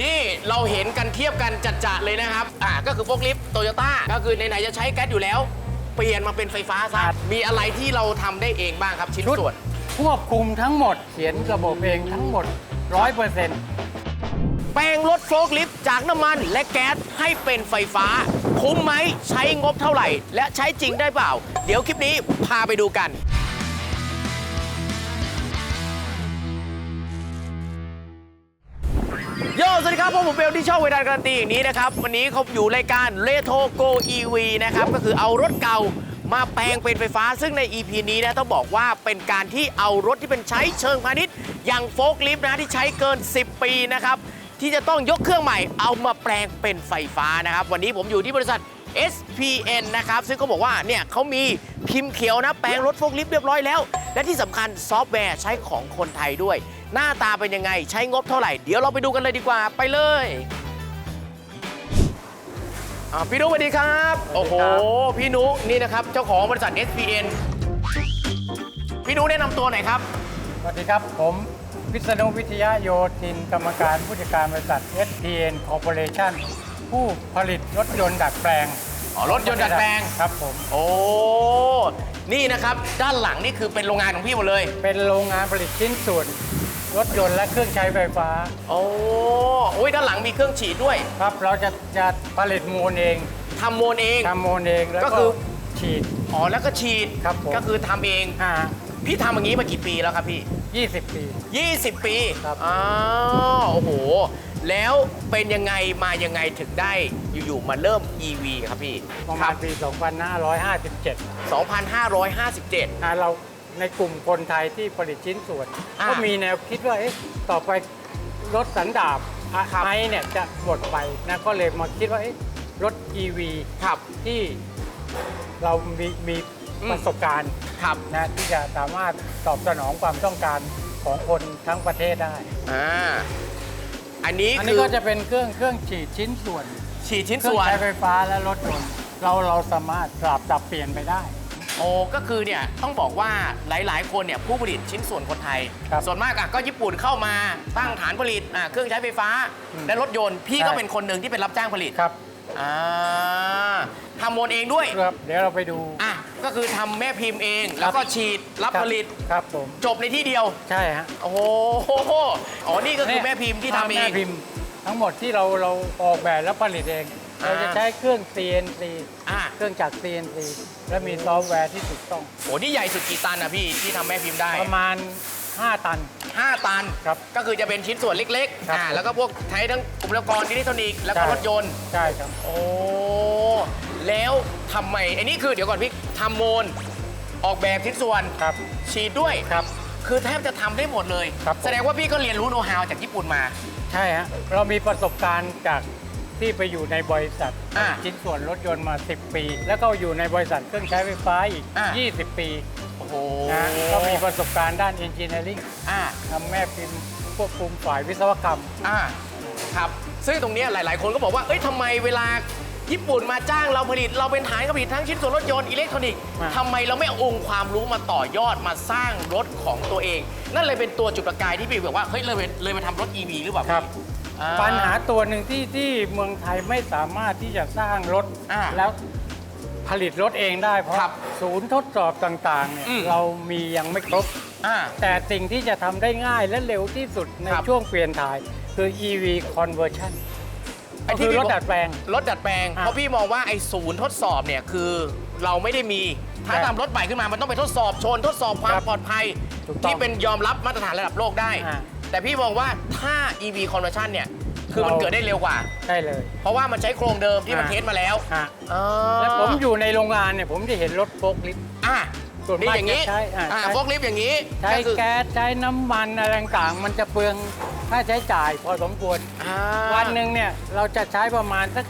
นี่เราเห็นกันเทียบกันจัดๆเลยนะครับ อ่าก็คือโฟกลิฟต์โตโยต้าก็คือไหนๆจะใช้แก๊สอยู่แล้ว เปลี่ยนมาเป็นไฟฟ้าซะครับมีอะไรที่เราทำได้เองบ้างครับชิ้นชุดส่วน ควบคุมทั้งหมดเขียนระบบเองทั้งหมด 100%แปลงรถโฟล์คลิฟต์จากน้ำมันและแก๊สให้เป็นไฟฟ้า คุ้มไหมใช้งบเท่าไหร่ และใช้จริงได้เปล่า เดี๋ยวคลิปนี้พาไปดูกัน โยสวัสดีครับผมเบลที่ชอบเวลาการันตีอย่างนี้นะครับวันนี้เขาอยู่รายการเ e โทโก EV นะครับก็คือเอารถเก่ามาแปลงเป็นไฟฟ้า ซึ่งใน EP นี้นะต้องบอกว่าเป็นการที่เอารถที่เป็นใช้เชิงพาณิชย์อย่างโฟล์ลิฟต์นะที่ใช้เกิน 10 ปีนะครับที่จะต้องยกเครื่องใหม่เอามาแปลงเป็นไฟฟ้านะครับวันนี้ผมอยู่ที่บริษัท SPN นะครับซึ่งเขาบอกว่าเนี่ยเขามีพิมพ์เขียวนะแปลงรถโฟล์ลิฟต์เรียบร้อยแล้ว และที่สำคัญซอฟต์แวร์ใช้ของคนไทยด้วย หน้าตาเป็นยังไง ใช้งบเท่าไหร่ เดี๋ยวเราไปดูกันเลยดีกว่าไปเลยอ่าพี่นุสวัสดีครับ โอ้โห พี่นุนี่นะครับ เจ้าของบริษัท SPN พี่นุแนะนำตัวหน่อยครับ สวัสดีครับ ผมวิษณุวิทยาโยธินกรรมการผู้จัดการบริษัท SPN Corporation ผู้ผลิตรถยนต์ดัดแปลงอ๋อรถยนต์ดัดแปลง ครับผม โอ้ นี่นะครับ ด้านหลังนี่คือเป็นโรงงานของพี่หมดเลย เป็นโรงงานผลิตชิ้นส่วน รถยนต์และเครื่องใช้ไฟฟ้า โอ้โอ้ยด้านหลังมีเครื่องฉีดด้วยครับเราจะจะผลิตมูลเองทำโมนเอง ทำมูลเองแล้วก็ก็คือ ฉีด อ๋อแล้วก็ฉีดครับผม ก็คือทำเอง อ่าพี่ทำอย่างนี้มากี่ปีแล้วครับพี่ 20 ปี 20 ปีครับ อ๋อโอ้โห แล้วเป็นยังไงมายังไงถึงได้อยู่ๆมาเริ่ม EV ครับพี่ประคมารัณปี 2557 2557 อ่าเรา ในกลุ่มคนไทยที่ผลิตชิ้นส่วน อ่าก็มีแนวคิดว่าเอ๊ะต่อไปรถสันดาปครับไอเนี่ยจะหมดไปนะก็เลยมาคิดว่าเอ๊ะรถ EV ครับ ที่เรามีมีอืม ประสบการณ์ครับนะที่จะสามารถตอบสนองความต้องการของคนทั้งประเทศได้ อ่าอันนี้อันคืนี้อก็จะเป็นเครื่องเครื่องฉีดชิ้นส่วนฉีดชิ้นเครื่อส่งวน ใช้ไฟฟ้าและรถยนต์เราเราสามารถปรับดับเปลี่ยนไปได้ โอ้ก็คือเนี่ยต้องบอกว่าหลาย ๆ คนเนี่ยผู้ผลิตชิ้นส่วนคนไทย ครับส่วนมากอะก็ญี่ปุ่นเข้ามาตั้งฐานผลิตอะเครื่องใช้ไฟฟ้าอืมและรถยนต์พี่ใช่ก็เป็นคนหนึ่งที่เป็นรับจ้างผลิตครับอ่าทำโมนเองด้วยครับเดี๋ยวเราไปดูอะก็คือทำแม่พิมพ์เอง แล้วก็ฉีดรับคผลิตครับผมจบในที่เดียว ใช่ฮะโอ้โหอ๋อนี่ก็คือแม่พิมพ์ที่ทำเอง แม่พิมพ์ทั้งหมดที่เราเราออกแบบและผลิตเองอ่า เราจะใช้เครื่อง CNC อะเครื่องจักร CNC และมีซอฟต์แวร์ที่ถูกต้องโอ้นี่ใหญ่สุดกี่ตันอะพี่ที่ทำแม่พิมพ์ได้ ประมาณ 5 ตัน 5 ตัน ครับก็คือจะเป็นชิ้นส่วนเล็กครับ ๆอ่าแล้วก็พวกใช้ทั้งอุปกรณ์อิเล็กทรอนิกส์แล้วก็ใช่รถยนต์ ใช่ครับ โอ้ แล้วทำไมไอ้นี่คือเดี๋ยวก่อนพี่ทำโมน ออกแบบชิ้นส่วนครับ ฉีดด้วย ครับ คือแทบจะทำได้หมดเลย ครับผม แสดงว่าพี่ก็เรียนรู้โน้ตฮาวจากญี่ปุ่นมา ใช่ฮะ เรามีประสบการณ์จาก ที่ไปอยู่ในบริษัทอ่าชิ้นส่วนรถยนต์มา 10 ปี แล้วก็อยู่ในบริษัทเครื่องใช้ไฟฟ้าอีก อ่า 20 ปีโอ้โหนะก็มีประสบการณ์ด้าน Engineering อ่าทำแม่พิมพ์ควบคุมฝ่ายวิศวกรรม อ่าครับซึ่งตรงเนี้ยหลาย ๆ คนก็บอกว่าเอ้ยทำไมเวลาญี่ปุ่นมาจ้างเราผลิต เราเป็นฐานการผลิตทั้งชิ้นส่วนรถยนต์อิเล็กทรอนิกส์อ่า ทำไมเราไม่เอาองค์ความรู้มาต่อยอดมาสร้างรถของตัวเอง นั่นเลยเป็นตัวจุดประกายที่พี่บอกว่าเฮ้ยเลยไปเลยไปทำรถ EV หรือเปล่าพี่ ครับอ่ปัญหาตัวหนึ่งที่ที่เมืองไทยไม่สามารถที่จะสร้างรถ อ่าแล้วผลิตรถเองได้เพราะครับศูนย์ทดสอบต่างๆเนี่ยอืม เรามียังไม่ครบ อ่า แต่สิ่งที่จะทำได้ง่ายและเร็วที่สุดในครับ ช่วงเปลี่ยนถ่าย คือ EV conversion ไอ้ก็ที่คือพี่รถบอกดัดแปลง รถดัดแปลง อะเพราะพี่มองว่าไอ้ศูนย์ทดสอบเนี่ยคือเราไม่ได้มี ถ้าใช่ทำรถใหม่ขึ้นมามันต้องไปทดสอบชน ทดสอบความครับปลอดภัย ถูกต้องที่เป็นยอมรับมาตรฐานระดับโลกได้ อ่า แต่พี่มองว่าถ้า EV conversion เนี่ย คือมันเรา เกิดได้เร็วกว่า ได้เลย เพราะว่ามันใช้โครงเดิมที่มันอ่า เทสมาแล้วอะอ่าและผมอยู่ในโรงงานเนี่ยผมจะเห็นรถโฟล์คลิฟต์ อะส่วนนี่มากอย่างนี้จะใช้อ่าอ่าใช้โฟกลิฟต์อย่างนี้ใช้ก็คือแก๊สใช้น้ำมันอะไรต่างๆมันจะเปลืองค่าใช้จ่ายพอสมควร อ่าวันหนึ่งเนี่ยเราจะใช้ประมาณสัก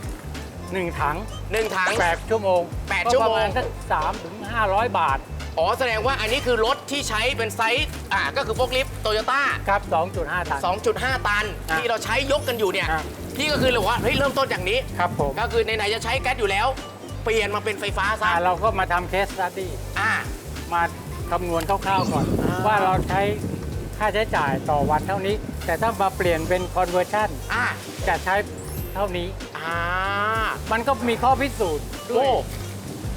หนึ่งถังหนึ่งถัง แปดชั่วโมงแปดก็ชั่วโมง ประมาณสักสามถึงห้าร้อยบาท อ๋อ แสดงว่าอันนี้คือรถที่ใช้เป็นไซส์อ่าก็คือโฟกลิฟต์โตโยต้าครับ 2.5 ตัน 2.5 ตัน อะที่เราใช้ยกกันอยู่เนี่ย อะ พี่ก็คือเลยบอกว่าเฮ้ยเริ่มต้นจากนี้ ครับผมก็คือไหนๆจะใช้แก๊สอยู่แล้ว เปลี่ยนมาเป็นไฟฟ้าซะอ่าเราก็มาทำเคสสตัดดี้อ่า มาคำนวณคร่าวๆก่อน อ่า ว่าเราใช้ค่าใช้จ่ายต่อวันเท่านี้ แต่ถ้ามาเปลี่ยนเป็น conversion อ่าจะใช้เท่านี้ อ่ามันก็มีข้อพิสูจน์ด้โอ้วย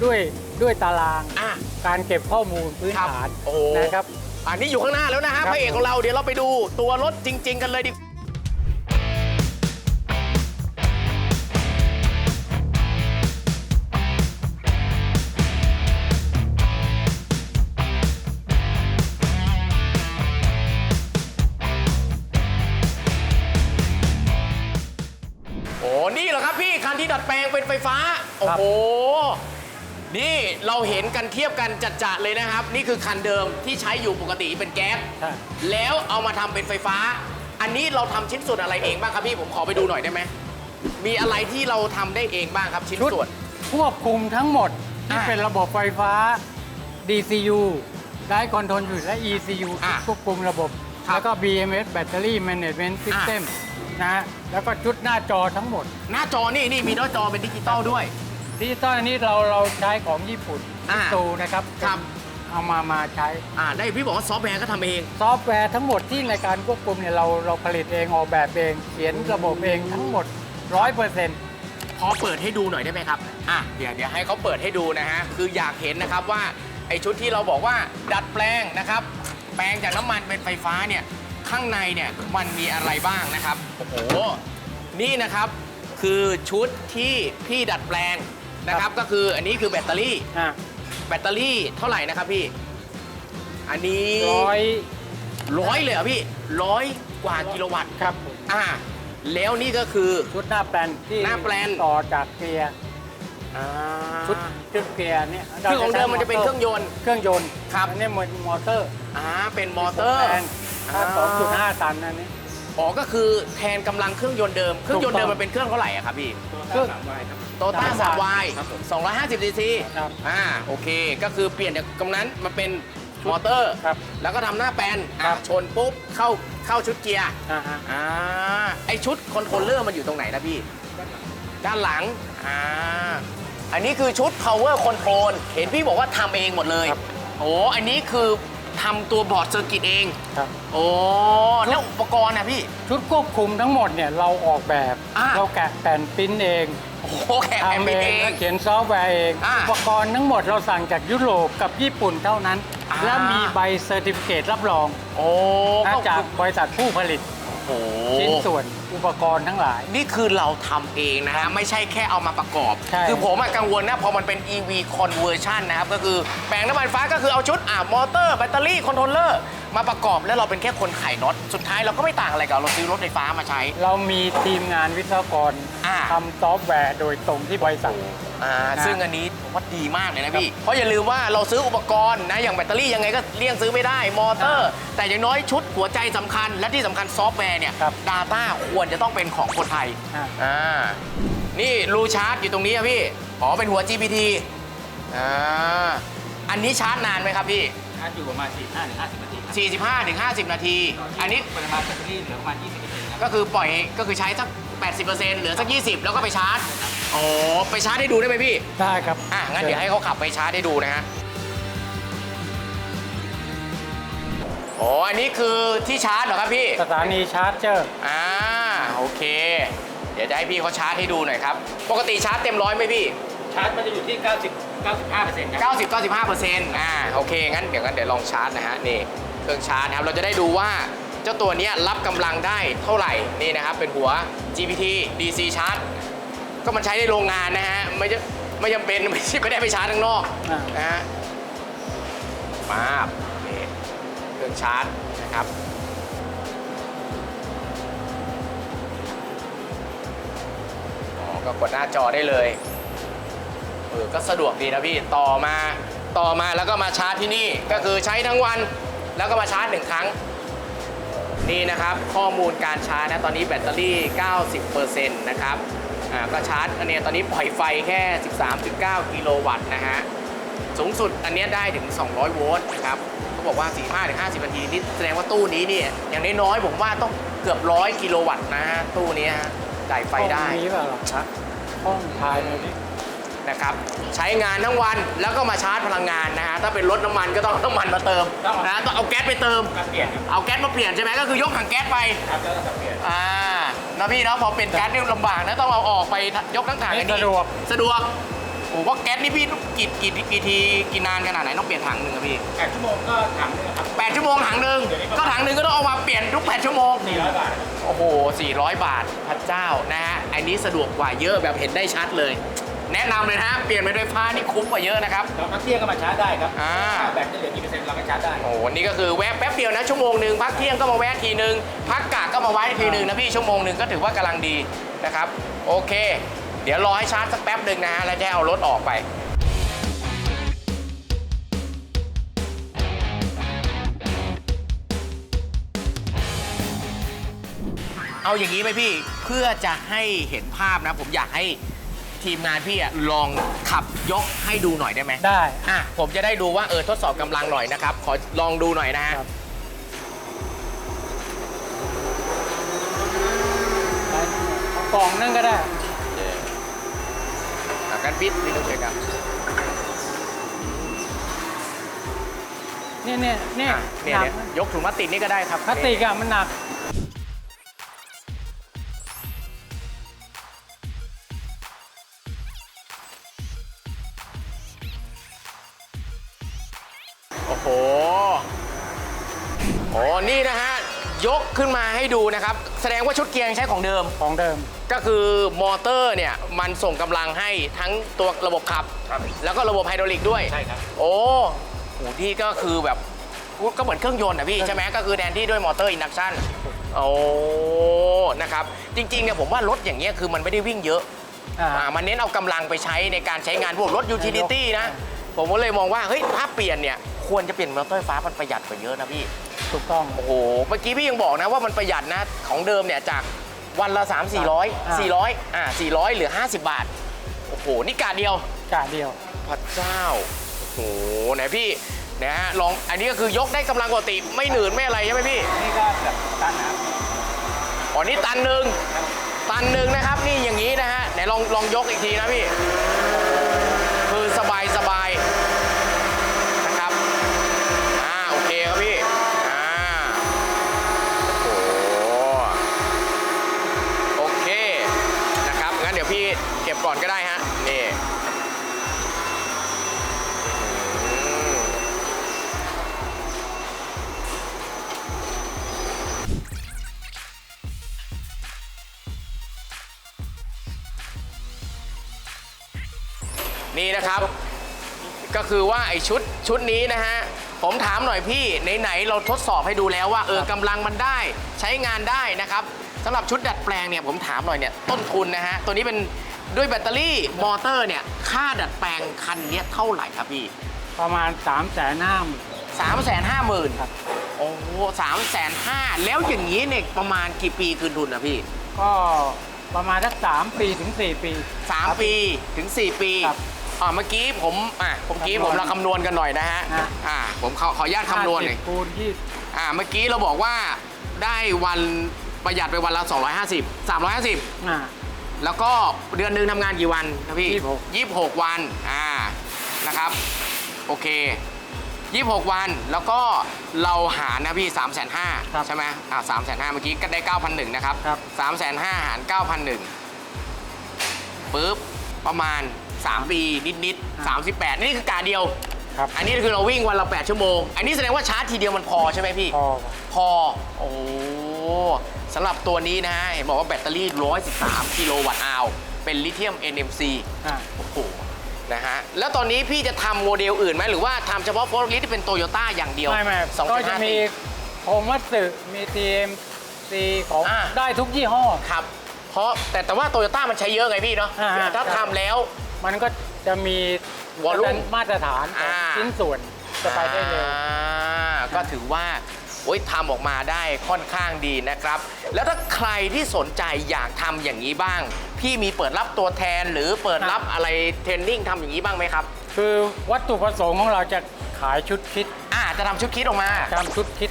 ด้วย ด้วยตารางอะ การเก็บข้อมูลพื้นครับฐานโอ้นะครับ อันนี้อยู่ข้างหน้าแล้วนะฮะครับพระเอกของเราเดี๋ยวเราไปดูตัวรถจริง ๆ กันเลยดิโอ้นี่เหรอครับพี่คันที่ดัดแปลงเป็นไฟฟ้า โอ้โห นี่เราเห็นกันเทียบกันจัดๆเลยนะครับ นี่คือคันเดิมที่ใช้อยู่ปกติเป็นแก๊สใช่ แล้วเอามาทำเป็นไฟฟ้า อันนี้เราทำชิ้นส่วนอะไรเองบ้างครับพี่ผมขอไปดูหน่อยได้ไหมมีอะไรที่เราทำได้เองบ้างครับชิ้นชุดส่วน ควบคุมทั้งหมด ที่อ่าเป็นระบบไฟฟ้า DCU ได้คอนโทรลอยู่และ ECU อ่าควบคุมระบบ ครับแล้วก็ BMS Battery Management System นะฮะแล้วก็ชุดหน้าจอทั้งหมด หน้าจอนี่นี่มีหน้าจอเป็นดิจิตอลด้วย ดิจิตอลอันนี้เราเราใช้ของญี่ปุ่นอ่าตูนะครับครับเอามามาใช้ อ่าได้พี่บอกว่าซอฟต์แวร์ก็ทำเอง ซอฟต์แวร์ทั้งหมดที่ในการควบคุมเนี่ยเราเราผลิตเองออกแบบเอง เขียนระบบเองทั้งหมด 100%พอเปิดให้ดูหน่อยได้ไหมครับ อะ เดี๋ยวเดี๋ยวให้เขาเปิดให้ดูนะฮะ คืออยากเห็นนะครับว่าไอชุดที่เราบอกว่าดัดแปลงนะครับ แปลงจากน้ำมันเป็นไฟฟ้าเนี่ย ข้างในเนี่ยมันมีอะไรบ้างนะครับ โอ้โห นี่นะครับคือชุดที่พี่ดัดแปลง นะครับก็คืออันนี้คือแบตเตอรี่อะแบตเตอรี่เท่าไหร่นะครับพี่ อันนี้ร้อยร้อยเลยเหรอพี่ร้อยกว่ากิโลวัตต์ครับผมอ่าแล้วนี่ก็คือ ชุดหน้าแปลนที่หน้าแปลน ต่อจากเกียร์อ่าชุดชุดเกียร์เนี่ยคือของเดิมมันจะเป็นเครื่องยนต์ เครื่องยนต์ครับ อันนี้มันมอเตอร์อ่าเป็นมอเตอร์แปลนถ้าอ่า2.5ตันอันนี้ อ๋อก็คือแทนกำลังเครื่องยนต์เดิม เครื่องยนต์เดิมถูกต้องมันเป็นเครื่องเท่าไหร่อะครับพี่ เครื่อง โตต้าสาม3 y ครับผม250 cc ครับอ่าโอเค ก็คือเปลี่ยนจากกำนั้นมาเป็นมอเตอร์ ครับแล้วก็ทำหน้าแปลนครัอะบชนปุ๊บเข้าเข้าชุดเกียร์ อ่าฮะ อ่าไอชุดคอนโทรลเลอร์มันอยู่ตรงไหนนะพี่ ด้านหลัง อ่า อันนี้คือชุด power control เห็นพี่บอกว่าทำเองหมดเลยครับ โอ้อันนี้คือทำตัวบอร์ดเซอร์กิตเอง ครับ โอ้แล้วอุปกรณ์นะพี่ ชุดควบคุมทั้งหมดเนี่ยเราออกแบบ อ่า เราแกะแผ่นปริ้นเอง โอ้โหแขกแอมทำเอเองง และเขียนซอฟต์แวร์เองอ่าอุปกรณ์ทั้งหมดเราสั่งจากยุโรปกับญี่ปุ่นเท่านั้น อ่า และมีใบเซอร์ติฟิเคตรับรองโอ้นะก็จากบริษัทผู้ผลิตโอ้ชิ้นส่วนอุปกรณ์ทั้งหลาย นี่คือเราทำเองนะฮะ ไม่ใช่แค่เอามาประกอบ ใช่ คือผมอะกังวลนะ พอมันเป็น EV conversion นะครับ ก็คือแปลงน้ำมันฟ้าก็คือเอาชุดอ่ามอเตอร์ แบตเตอรี่ คอนโทรลเลอร์ มาประกอบแล้วเราเป็นแค่คนไขน็อตสุดท้ายเราก็ไม่ต่างอะไรกับเราซื้อรถไฟฟ้ามาใช้ เรามีทีมงานวิศวกรอ่า ทำซอฟต์แวร์โดยตรงที่บริษัท อ่านะ ซึ่งอันนี้ผมว่าดีมากเลยนะพี่ เพราะอย่าลืมว่าเราซื้ออุปกรณ์นะ อย่างแบตเตอรี่ยังไงก็เลี่ยงซื้อไม่ได้ มอเตอร์ แต่อย่างน้อยชุดหัวใจสำคัญ และที่สำคัญซอฟต์แวร์เนี่ย ครับ Data ควรจะต้องเป็นของคนไทย อ่า อ่า นี่รูชาร์จอยู่ตรงนี้อะพี่ อ๋อ เป็นหัว GPT อ่า อันนี้ชาร์จนานไหมครับพี่ ชาร์จอยู่ประมาณ45ถึง50นาทีครับ45ถึง50 นาที อันนี้ปริมาณแบตเตอรี่เหลือประมาณ 20เปอร์เซ็นต์ครับก็คือปล่อยก็คือใช้สัก 80%เหลือสัก 20 แล้วก็ไปชาร์จอ๋อไปชาร์จให้ดูได้ไหมพี่ ได้ครับอะ งั้นเดี๋ยวให้เขาขับไปชาร์จให้ดูนะฮะอ๋ออันนี้คือที่ชาร์จเหรอครับพี่ สถานีชาร์จเจอร์อ่า โอเค เดี๋ยวจะให้พี่เขาชาร์จให้ดูหน่อยครับ ปกติชาร์จเต็มร้อยไหมพี่ ชาร์จมันจะอยู่ที่ 90 95เปอร์เซ็นต์ครับ90 95เปอร์เซ็นต์อ่าโอเคงั้นเดี๋ยวงั้นเดี๋ยวลองชาร์จนะฮะนี่เครื่องชาร์จนะครับเราจะได้ดูว่าเจ้าตัวเนี้ยรับกำลังได้เท่าไหร่นี่นะครับเป็นหัว GPT DC ชาร์จก็มันใช้ในโรงงานนะฮะไม่จะไม่จำเป็นไม่ใช่ไม่ได้ไปชาร์จข้างนอกอ่านนะฮะมาบนี่เครื่องชาร์จนะครับอ๋อก็กดหน้าจอได้เลย เออก็สะดวกดีนะพี่ต่อมาต่อมาแล้วก็มาชาร์จที่นี่ก็คือใช้ทั้งวัน แล้วก็มาชาร์จหนึ่งครั้ง นี่นะครับข้อมูลการชาร์จนะตอนนี้แบตเตอรี่ 90%นะครับอ่าก็ชาร์จอันนี้ตอนนี้ปล่อยไฟแค่ 13.9 กิโลวัตต์นะฮะสูงสุดอันนี้ได้ถึง 200 โวลต์นะครับเขาบอกว่า 45-50 นาทีนี่แสดงว่าตู้นี้เนี่ยอย่างน้อยๆผมว่าต้องเกือบร้อยกิโลวัตต์นะฮะตู้นี้ฮะจ่ายไฟได้ ห้องนี้เปล่าหรอฮะห้องภายในนี้ นะครับใช้งานทั้งวันแล้วก็มาชาร์จพลังงานนะฮะถ้าเป็นรถน้ำมันก็ต้องเอาน้ำมันมาเติมนะต้องเอาแก๊สไปเติมการเปลี่ยนครับเอาแก๊สมาเปลี่ยนใช่ไหมก็คือยกถังแก๊สไปครับแล้วก็เปลี่ยน อ่านะพี่เนาะพอเป็นแก๊สนี่ลำบากนะต้องเอาออกไปยกทั้งถังอันนี้สะดวก สะดวกโอ้โหเพราะแก๊สนี่พี่กี่กี่กี่ทีกี่นานขนาดไหนต้องเปลี่ยนถังหนึ่งอะพี่แปดชั่วโมงก็ถังหนึงครับแปดชั่วโมงถังหนึ่งก็ถังหนึ่งก็ต้องเอามาเปลี่ยนทุกแปดชั่วโมง สี่ร้อยบาทครับ โอ้โห 400 บาท พระเจ้า นะฮะ อันนี้สะดวกกว่าเยอะแบบเห็นได้ชัดเลย แนะนำเลยนะฮะเปลี่ยนเป็นไฟฟ้านี่คุ้มกว่าเยอะนะครับ เราพักเที่ยงก็มาชาร์จได้ครับอ่าถ้แบตจะเหลือกี่เปอร์เซ็นต์เราก็ชาร์จได้ โอ้โหนี่ก็คือแวะแป๊บเดียวนะชั่วโมงหนึ่งพักเที่ยงก็มาแวะทีหนึ่งพักกะก็มาไว้ทีหนึ่งนะพี่ชั่วโมงหนึ่งก็ถือว่ากำลังดีนะครับ โอเค เดี๋ยวรอให้ชาร์จสักแป๊บหนึ่งนะฮะแล้วจะเอารถออกไป เอาอย่างนี้ไหมพี่เพื่อจะให้เห็นภาพนะ ผมอยากให้ ทีมงานพี่อะลองขับยกให้ดูหน่อยได้ไหมได้ อะผมจะได้ดูว่าเออทดสอบกำลังหน่อยนะครับ ขอลองดูหน่อยนะฮะ ครับเอากล่องนั่นก็ได้ อาการปิดนี่ต้องเช็คครับ เนี่ยเนี่ยเนี่ยอะเนี่ยหนักเนี่ยยกถุงพลาสติกนี่ก็ได้ครับพลาสติกอะมันหนัก ให้ดูนะครับ แสดงว่าชุดเกียร์ยังใช้ของเดิม ของเดิม ก็คือมอเตอร์เนี่ยมันส่งกำลังให้ทั้งตัวระบบขับ ครับ แล้วก็ระบบไฮดรอลิกด้วย ใช่ครับ โอ้โหที่ก็คือแบบก็เหมือนเครื่องยนต์นะพี่ ใช่ไหมก็คือแทนที่ด้วยมอเตอร์อินดักชันโอ้นะครับ จริงๆเนี่ยผมว่ารถอย่างเงี้ยคือมันไม่ได้วิ่งเยอะอ่า อ่ามันเน้นเอากำลังไปใช้ในการใช้งานพวกรถยูทิลิตี้นะ ผมก็เลยมองว่าเฮ้ยถ้าเปลี่ยนเนี่ยควรจะเปลี่ยนมอเตอร์ไฟฟ้ามันประหยัดกว่าเยอะนะพี่ ถูกต้อง โอ้โห เมื่อกี้พี่ยังบอกนะว่ามันประหยัดนะ ของเดิมเนี่ยจากวันละ 3 4 0 0อ่า400 อ่า 400 เหลือ 50 บาท โอ้โห นี่กาเดียว กาเดียว พระเจ้า โอ้โห ไหนพี่นะฮะ ลอง อันนี้ก็คือยกได้กำลังปกติ ไม่หนืดไม่อะไรใช่ไหมพี่ นี่ก็แบบตันนะครับอ๋อ นี่ตันหนึ่งตันหนึ่งนะครับ นี่อย่างนี้นะฮะ ไหนลองลองยกอีกทีนะพี่ นี่นะครับ ก็คือว่าไอ้ชุดชุดนี้นะฮะผมถามหน่อยพี่ไหนๆเราทดสอบให้ดูแล้วว่าเออกำลังมันได้ใช้งานได้นะครับสำหรับชุดดัดแปลงเนี่ยผมถามหน่อยเนี่ยต้นทุนนะฮะตัวนี้เป็นด้วยแบตเตอรี่มอเตอร์เนี่ยค่าดัดแปลงคันเนี้ยเท่าไหร่ครับพี่ประมาณ3ามแสนห้าหมื่นสามแสนห้าหมื่นครับโอ้สามแสนห้าแล้วอย่างนี้เนี่ยประมาณกี่ปีคืนทุนนะพี่ ก็ประมาณสักสามปีถึงสี่ปีสามปีถึง4ปีครับ อ่าเมื่อกี้ผมอะเมื่อกี้ผมเราคำนวณกันหน่อยนะฮะนะ อ่าผมขอขออนุญาตคำนวณหน่อย50คูณยี่อ่าเมื่อกี้เราบอกว่าได้วันประหยัดไปวันละ 250 350 อ่า แล้วก็เดือนหนึ่งทำงานกี่วันครับพี่26 26วันอ่านะครับโอเค26วันแล้วก็เราหารนะพี่3 5 0 0 0ใช่ไหมอ่า3 5 0 0 0เมื่อกี้ก็ได้9,001นะครับครับ3 5 0 0 0หาร9,001ปุ๊บประมาณ 3 ปีนิดๆ38 นี่คือกาเดียว ครับ อันนี้คือเราวิ่งวันละ 8 ชั่วโมง อันนี้แสดงว่าชาร์จทีเดียวมันพอใช่ไหมพี่ พอพอ โอ้สำหรับตัวนี้นะฮะ เห็นบอกว่าแบตเตอรี่ 113 กิโลวัตต์อาวเป็นลิเธียม NMC อ่าโอ้โห นะฮะ แล้วตอนนี้พี่จะทำโมเดลอื่นไหม หรือว่าทำเฉพาะโฟล์ลิสที่เป็นโตโยต้าอย่างเดียวไม่ไม่2.5ก็จะมีตีโฮมัตสึมีทีเอ็มซีของอ่า ได้ทุกยี่ห้อ ครับ เพราะแต่แต่ว่าโตโยต้ามันใช้เยอะไงพี่เนาะ อ่าถ้าทำแล้ว มันก็จะมี Volume มาตรฐานของอ่าชิ้นส่วนจะไปได้เร็ว อ่าก็ถือว่าโอ้ยทำออกมาได้ค่อนข้างดีนะครับ แล้วถ้าใครที่สนใจอยากทำอย่างนี้บ้าง พี่มีเปิดรับตัวแทนหรือเปิดรับ อะไรเทรนนิ่งทำอย่างนี้บ้างไหมครับ คือวัตถุประสงค์ของเราจะขายชุดคิดอ่าจะทำชุดคิดออกมาทำชุดคิด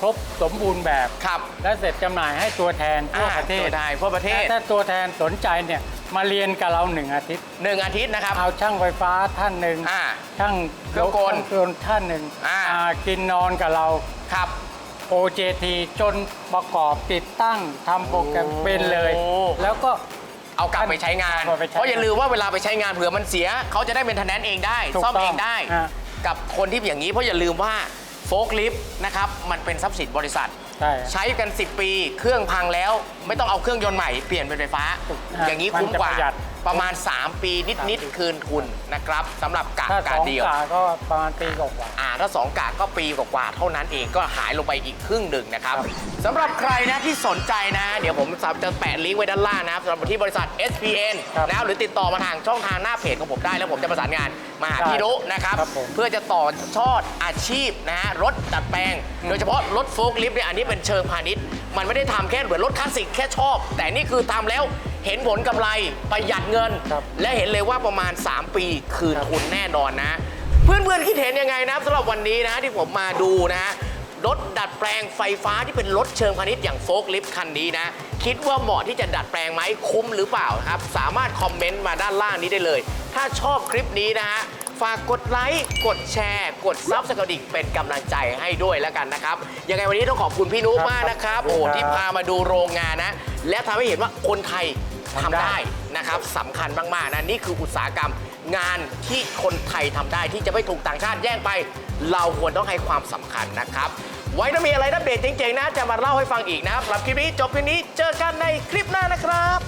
ครบสมบูรณ์แบบ ครับและเสร็จจำหน่ายให้ตัวแทนทั่วประเทศอ่าตัวได้ทั่วประเทศถ้าตัวแทนสนใจเนี่ย มาเรียนกับเราหนึ่งอาทิตย์ หนึ่งอาทิตย์นะครับ เอาช่างไฟฟ้าท่านหนึ่งอ่าช่างเครื่องกลเครื่องกลท่านหนึ่งอ่า อ่ากินนอนกับเรา ครับ OJT จนประกอบติดตั้งทำโปรแกรมเป็นเลย โอ้ แล้วก็ เอากลับไปใช้งาน เอาไปใช้งานเพราะอย่าลืมว่าเวลาไปใช้งานเผื่อมันเสีย เขาจะได้เป็นทนแนนเองได้ ถูกซ่อมต้องเองได้ฮะ กับคนที่อย่างนี้เพราะอย่าลืมว่าโฟกลิฟต์นะครับ มันเป็นทรัพย์สินบริษัท ใช่ใช้กัน 10 ปี เครื่องพังแล้ว ไม่ต้องเอาเครื่องยนต์ใหม่เปลี่ยนเป็นไฟฟ้าถูกอย่างนี้คุ้มกว่า มันจะประหยัด ประมาณ 3 ปีนิด ๆ คืนทุนนะครับสำหรับกะถ้าสกะองเดียว กาก็ประมาณปีกว่า อ่าถ้า 2 กะก็ปีกว่าๆเท่านั้นเองก็หายลงไปอีกครึ่งหนึ่งนะครับครับ สำหรับใครนะที่สนใจนะ เดี๋ยวผมจะแปะลิงก์ไว้ด้านล่างนะครับสำหรับที่บริษัท SPN ครับนะครับหรือติดต่อมาทางช่องทางหน้าเพจของผมได้แล้วผมจะประสานงานมาหาได้พี่นุนะครับ ครับผมเพื่อจะต่อชอดอาชีพนะฮะรถดัดแปลงอืมโดยเฉพาะรถโฟล์คลิฟต์เนี่ยอันนี้เป็นเชิงพาณิชย์ มันไม่ได้ทำแค่เหมือนรถคลาสสิกแค่ชอบ แต่นี่คือทำแล้วเห็นผลกำไรประหยัดเงิน ครับ และเห็นเลยว่าประมาณ 3 ปีคืนครับทุนแน่นอนนะ เพื่อนๆคิดเห็นยังไงนะครับสำหรับวันนี้นะที่ผมมาดูนะรถดัดแปลงไฟฟ้าที่เป็นรถเชิงพาณิชย์อย่างโฟล์คลิฟต์คันนี้นะ คิดว่าเหมาะที่จะดัดแปลงไหมคุ้มหรือเปล่าครับ สามารถคอมเมนต์มาด้านล่างนี้ได้เลย ถ้าชอบคลิปนี้นะฮะ ฝากกดไลค์ กดแชร์ กดซับสกดิ่งเป็นกำลังใจให้ด้วยแล้วกันนะครับ ยังไงวันนี้ต้องขอบคุณพี่นุครับมากนะครับครับโอ้โหครับที่พามาดูโรงงานนะ และทำให้เห็นว่าคนไทยทำทำได้ได้นะครับสำคัญมากๆนะนี่คืออุตสาหกรรมงานที่คนไทยทำได้ที่จะไม่ถูกต่างชาติแย่งไป เราควรต้องให้ความสำคัญนะครับ ไว้ถ้ามีอะไรอัปเดตเจ๋งๆนะจะมาเล่าให้ฟังอีกนะครับสำหรับคลิปนี้จบเพียงนี้เจอกันในคลิปหน้านะครับ